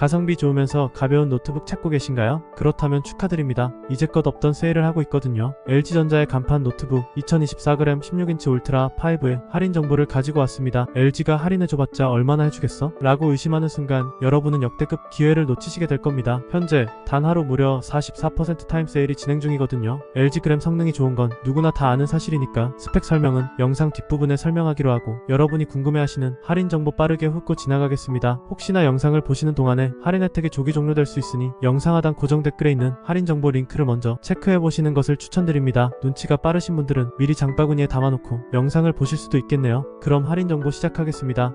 가성비 좋으면서 가벼운 노트북 찾고 계신가요? 그렇다면 축하드립니다. 이제껏 없던 세일을 하고 있거든요. LG전자의 간판 노트북 2024g 16인치 울트라 5의 할인 정보를 가지고 왔습니다. LG가 할인해줘봤자 얼마나 해주겠어? 라고 의심하는 순간 여러분은 역대급 기회를 놓치시게 될 겁니다. 현재 단 하루 무려 44% 타임 세일이 진행 중이거든요. LG 그램 성능이 좋은 건 누구나 다 아는 사실이니까 스펙 설명은 영상 뒷부분에 설명하기로 하고 여러분이 궁금해하시는 할인 정보 빠르게 훑고 지나가겠습니다. 혹시나 영상을 보시는 동안에 할인 혜택이 조기 종료될 수 있으니 영상 하단 고정 댓글에 있는 할인 정보 링크를 먼저 체크해 보시는 것을 추천드립니다. 눈치가 빠르신 분들은 미리 장바구니에 담아놓고 영상을 보실 수도 있겠네요. 그럼 할인 정보 시작하겠습니다.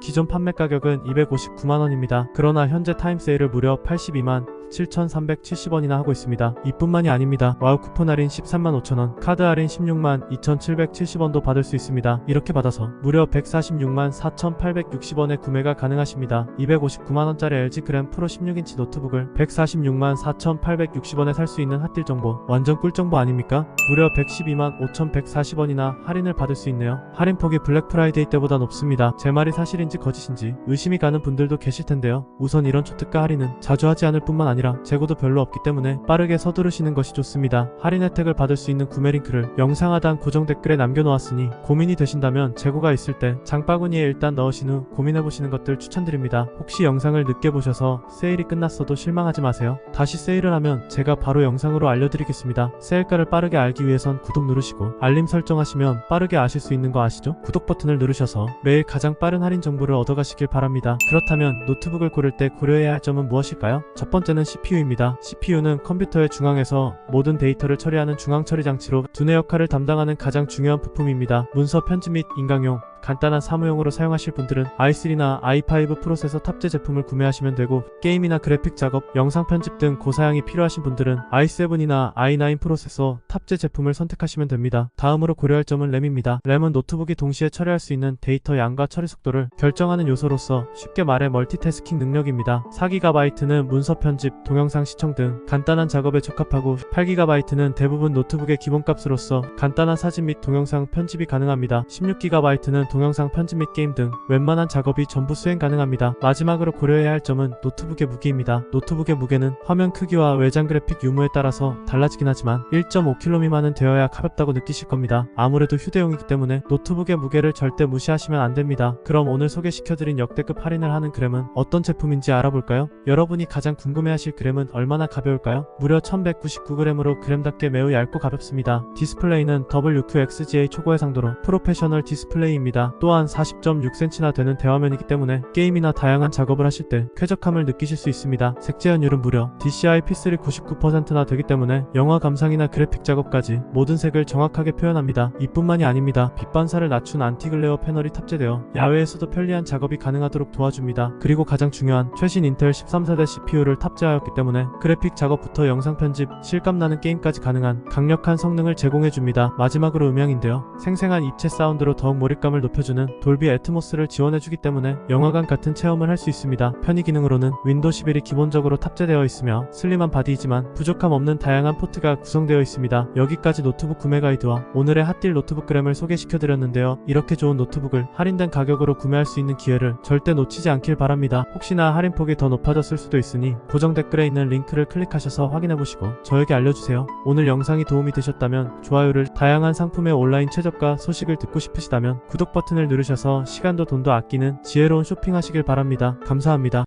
기존 판매 가격은 259만원입니다. 그러나 현재 타임 세일을 무려 82만 7,370원이나 하고 있습니다. 이뿐만이 아닙니다. 와우 쿠폰 할인 13만 5천원, 카드 할인 16만 2,770원도 받을 수 있습니다. 이렇게 받아서 무려 146만 4,860원에 구매가 가능하십니다. 259만원짜리 LG 그램 프로 16인치 노트북을 146만 4,860원에 살 수 있는 핫딜 정보. 완전 꿀 정보 아닙니까? 무려 112만 5,140원이나 할인을 받을 수 있네요. 할인 폭이 블랙 프라이데이 때보다 높습니다. 제 말이 사실인지 거짓인지 의심이 가는 분들도 계실 텐데요. 우선 이런 초특가 할인은 자주 하지 않을 뿐만 아니라 재고도 별로 없기 때문에 빠르게 서두르시는 것이 좋습니다. 할인 혜택을 받을 수 있는 구매 링크를 영상 하단 고정 댓글에 남겨놓았으니 고민이 되신다면 재고가 있을 때 장바구니에 일단 넣으신 후 고민해보시는 것들 추천드립니다. 혹시 영상을 늦게 보셔서 세일이 끝났어도 실망하지 마세요. 다시 세일을 하면 제가 바로 영상으로 알려드리겠습니다. 세일가를 빠르게 알기 위해선 구독 누르시고 알림 설정하시면 빠르게 아실 수 있는 거 아시죠? 구독 버튼을 누르셔서 매일 가장 빠른 할인 정보를 얻어가시길 바랍니다. 그렇다면 노트북을 고를 때 고려해야 할 점은 무엇일까요? 첫 번째는 CPU입니다. CPU는 컴퓨터의 중앙에서 모든 데이터를 처리하는 중앙 처리 장치로 두뇌 역할을 담당하는 가장 중요한 부품입니다. 문서 편집 및 인강용, 간단한 사무용으로 사용하실 분들은 i3나 i5 프로세서 탑재 제품을 구매하시면 되고 게임이나 그래픽 작업, 영상 편집 등 고사양이 필요하신 분들은 i7이나 i9 프로세서 탑재 제품을 선택하시면 됩니다. 다음으로 고려할 점은 램입니다. 램은 노트북이 동시에 처리할 수 있는 데이터 양과 처리 속도를 결정하는 요소로서 쉽게 말해 멀티태스킹 능력입니다. 4GB는 문서 편집, 동영상 시청 등 간단한 작업에 적합하고 8GB는 대부분 노트북의 기본값으로서 간단한 사진 및 동영상 편집이 가능합니다. 16GB는 동영상 편집 및 게임 등 웬만한 작업이 전부 수행 가능합니다. 마지막으로 고려해야 할 점은 노트북의 무게입니다. 노트북의 무게는 화면 크기와 외장 그래픽 유무에 따라서 달라지긴 하지만 1.5kg 미만은 되어야 가볍다고 느끼실 겁니다. 아무래도 휴대용이기 때문에 노트북의 무게를 절대 무시하시면 안 됩니다. 그럼 오늘 소개시켜드린 역대급 할인을 하는 그램은 어떤 제품인지 알아볼까요? 여러분이 가장 궁금해하실 그램은 얼마나 가벼울까요? 무려 1199g으로 그램답게 매우 얇고 가볍습니다. 디스플레이는 WQXGA 초고 해상도로 프로페셔널 디스플레이입니다. 또한 40.6cm나 되는 대화면이기 때문에 게임이나 다양한 작업을 하실 때 쾌적함을 느끼실 수 있습니다. 색재현율은 무려 DCI-P3 99%나 되기 때문에 영화 감상이나 그래픽 작업까지 모든 색을 정확하게 표현합니다. 이뿐만이 아닙니다. 빛 반사를 낮춘 안티글레어 패널이 탑재되어 야외에서도 편리한 작업이 가능하도록 도와줍니다. 그리고 가장 중요한 최신 인텔 13세대 CPU를 탑재하였기 때문에 그래픽 작업부터 영상 편집, 실감나는 게임까지 가능한 강력한 성능을 제공해줍니다. 마지막으로 음향인데요. 생생한 입체 사운드로 더욱 몰입감을 높 여주는 돌비 애트모스를 지원해주기 때문에 영화관 같은 체험을 할 수 있습니다. 편의 기능으로는 윈도 11이 기본적으로 탑재되어 있으며 슬림한 바디이지만 부족함 없는 다양한 포트가 구성되어 있습니다. 여기까지 노트북 구매 가이드와 오늘의 핫딜 노트북 그램을 소개시켜드렸는데요. 이렇게 좋은 노트북을 할인된 가격으로 구매할 수 있는 기회를 절대 놓치지 않길 바랍니다. 혹시나 할인폭이 더 높아졌을 수도 있으니 고정 댓글에 있는 링크를 클릭하셔서 확인해보시고 저에게 알려주세요. 오늘 영상이 도움이 되셨다면 좋아요를 다양한 상품의 온라인 최저가 소식을 듣고 싶으시다면 구독 버튼을 누르셔서 시간도 돈도 아끼는 지혜로운 쇼핑하시길 바랍니다. 감사합니다.